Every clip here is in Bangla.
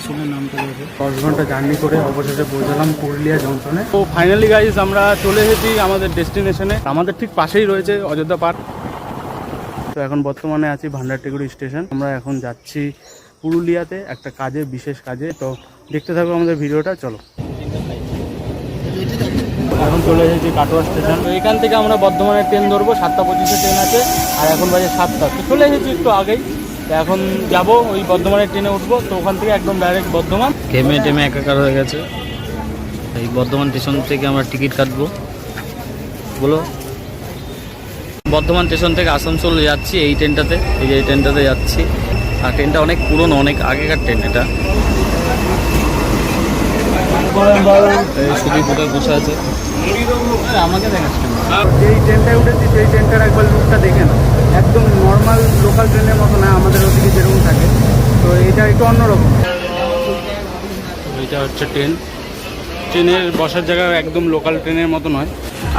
স্টেশনের নামটা রয়েছে দশ ঘণ্টা জার্নি করে অবশেষে পৌঁছালাম পুরুলিয়া জংশনে। তো ফাইনালি গাইজ আমরা চলে এসেছি আমাদের ডেস্টিনেশনে আমাদের ঠিক পাশেই রয়েছে অযোধ্যা পার্ক তো এখন বর্তমানে আছি ভান্ডারটিগুড়ি স্টেশন আমরা এখন যাচ্ছি পুরুলিয়াতে একটা কাজে, বিশেষ কাজে। তো দেখতে থাকব আমাদের ভিডিওটা, চলো। এখন চলে এসেছি কাটোয়া স্টেশন তো এখান থেকে আমরা বর্ধমানের ট্রেন ধরবো, সাতটা পঁচিশে ট্রেন আছে, আর এখন বাজে সাতটা। তো চলে এসেছি একটু আগেই। এখন যাব ওই বর্ধমানের ট্রেনে উঠবো তো ওখান থেকে একদম ডাইরেক্ট বর্ধমান। ঘেমে টেমে একাকার হয়ে গেছে। এই বর্ধমান স্টেশন থেকে আমরা টিকিট কাটবো। বলো। বর্ধমান স্টেশন থেকে আসানসোল যাচ্ছি এই ট্রেনটাতে এই যে এই ট্রেনটাতে যাচ্ছি। আর ট্রেনটা অনেক পুরনো অনেক আগেকার ট্রেন এটা। কোথায় বসে আছে। আমাকে দেখাচ্ছে। যেই ট্রেনটায় উঠেছি সেই ট্রেনটার একবার লুকটা দেখে না একদম নর্মাল লোকাল ট্রেনের মতো না আমাদের ওদিকে যেরকম থাকে। তো এটা একটু অন্যরকম। এটা হচ্ছে ট্রেন ট্রেনের বসার জায়গা একদম লোকাল ট্রেনের মতো নয়।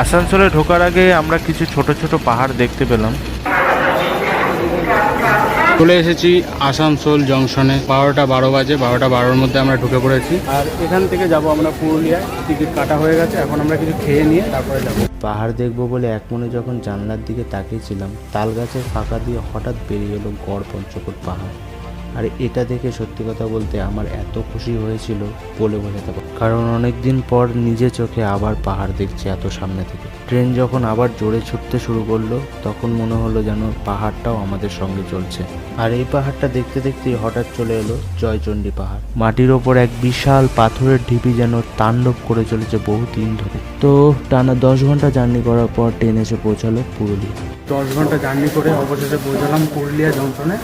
আসানসোলে ঢোকার আগে আমরা কিছু ছোট ছোট পাহাড় দেখতে পেলাম। চলে এসেছি আসানসোল জংশনে। বারোটা বারো বাজে বারোটা বারোর মধ্যে আমরা ঢুকে পড়েছি। আর এখান থেকে যাব আমরা পুরুলিয়ায়। টিকিট কাটা হয়ে গেছে এখন আমরা কিছু খেয়ে নিয়ে তারপরে যাব। পাহাড় দেখব বলে এক মনে যখন জানলার দিকে তাকিয়েছিলাম তাল গাছের ফাঁকা দিয়ে হঠাৎ বেরিয়ে এলো গড় পঞ্চকোট পাহাড়। আর এটা দেখে সত্যি কথা বলতে আমার এত খুশি হয়েছিল বলে বোঝাতে পারব কারণ অনেক দিন পর নিজে চোখে আবার পাহাড় দেখছি এত সামনে থেকে। ট্রেন যখন আবার জোরে ছুটতে শুরু করল, তখন মনে হলো যেন পাহাড়টাও আমাদের সঙ্গে চলছে। আর এই পাহাড়টা দেখতে দেখতেই হঠাৎ চলে এলো জয়চণ্ডী পাহাড়। মাটির ওপর এক বিশাল পাথরের ঢিপি যেন তাণ্ডব করে চলেছে বহু দিন ধরে। তো টানা দশ ঘণ্টা জার্নি করার পর ট্রেন এসে পৌঁছালো পুরুলিয়া। দশ ঘণ্টা জার্নি করে অবশেষে পৌঁছালাম পুরুলিয়া জংশনে।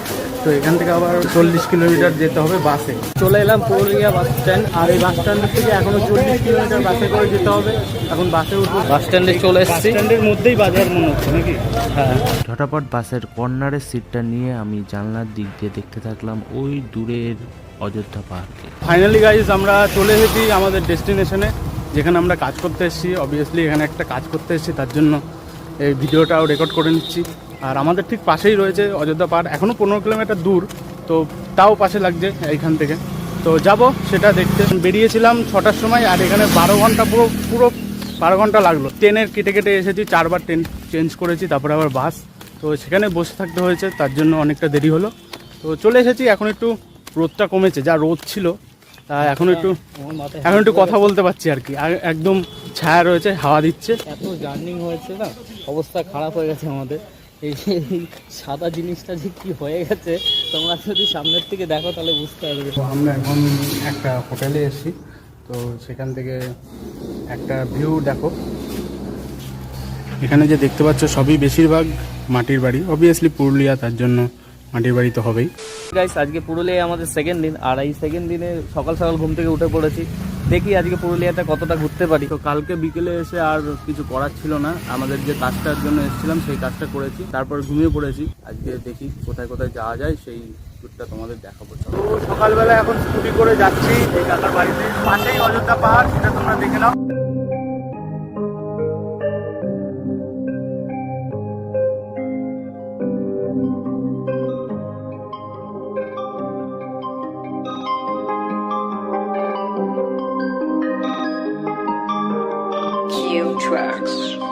তো এখান থেকে আবার চল্লিশ কিলোমিটার যেতে হবে বাসে। চলে এলাম পুরুলিয়া বাস স্ট্যান্ড আর এই বাস স্ট্যান্ডের থেকে এখনও চল্লিশ কিলোমিটার বাসে করে যেতে হবে। এখন বাসে উঠবো। বাস স্ট্যান্ডে চলে বাস এসেছি। স্ট্যান্ডের মধ্যেই বাজার মনে হচ্ছে নাকি? হ্যাঁ। ঝটাপট বাসের কর্নারের সিটটা নিয়ে আমি জানলার দিক দিয়ে দেখতে থাকলাম ওই দূরের অযোধ্যা পাহাড়কে ফাইনালি গাইজ আমরা চলে এসেছি আমাদের ডেস্টিনেশনে যেখানে আমরা কাজ করতে এসেছি। অবভিয়াসলি এখানে একটা কাজ করতে এসেছি তার জন্য এই ভিডিওটাও রেকর্ড করে নিচ্ছি। আর আমাদের ঠিক পাশেই রয়েছে অযোধ্যা পাহাড় এখনও পনেরো কিলোমিটার দূর তো তাও পাশে লাগছে এইখান থেকে। তো যাব সেটা দেখতে। বেরিয়েছিলাম ছটার সময় আর এখানে বারো ঘণ্টা পুরো পুরো বারো ঘণ্টা লাগল। ট্রেনের কেটে কেটে এসেছি চারবার ট্রেন চেঞ্জ করেছি তারপরে আবার বাস। তো সেখানে বসে থাকতে হয়েছে তার জন্য অনেকটা দেরি হলো। তো চলে এসেছি এখন একটু রোদটা কমেছে যা রোদ ছিল তা এখন একটু এখন একটু কথা বলতে পারছি আর কি। একদম ছায়া রয়েছে হাওয়া দিচ্ছে। এত জার্নি হয়েছে না অবস্থা খারাপ হয়ে গেছে আমাদের। এই যে এই সাদা জিনিসটা যে কি হয়ে গেছে তোমরা যদি সামনের থেকে দেখো তাহলে বুঝতে পারবে। তো আমরা এখন একটা হোটেলে এসেছি তো সেখান থেকে একটা ভিউ দেখো। এখানে যে দেখতে পাচ্ছ সবই বেশিরভাগ মাটির বাড়ি। অবভিয়াসলি পুরুলিয়া তার জন্য মাটির বাড়ি তো হবেই। গাইস আজকে পুরুলিয়া আমাদের সেকেন্ড দিন আর এই সেকেন্ড দিনে সকাল সকাল ঘুম থেকে উঠে পড়েছি। দেখি আজকে পুরুলিয়াতে কতটা ঘুরতে পারি। তো কালকে বিকেলে এসে আর কিছু করার ছিল না। আমাদের যে কাজটার জন্য এসেছিলাম সেই কাজটা করেছি। তারপর ঘুমিয়ে পড়েছি। আজকে দেখি কোথায় কোথায় যাওয়া যায় সেই ট্যুরটা তোমাদের দেখাবো। তো সকালবেলা এখন স্কুটি করে যাচ্ছি এই কাকার বাড়িতে। পাশেই অযোধ্যা পাহাড় সেটা তোমরা দেখে নাও। Tracks.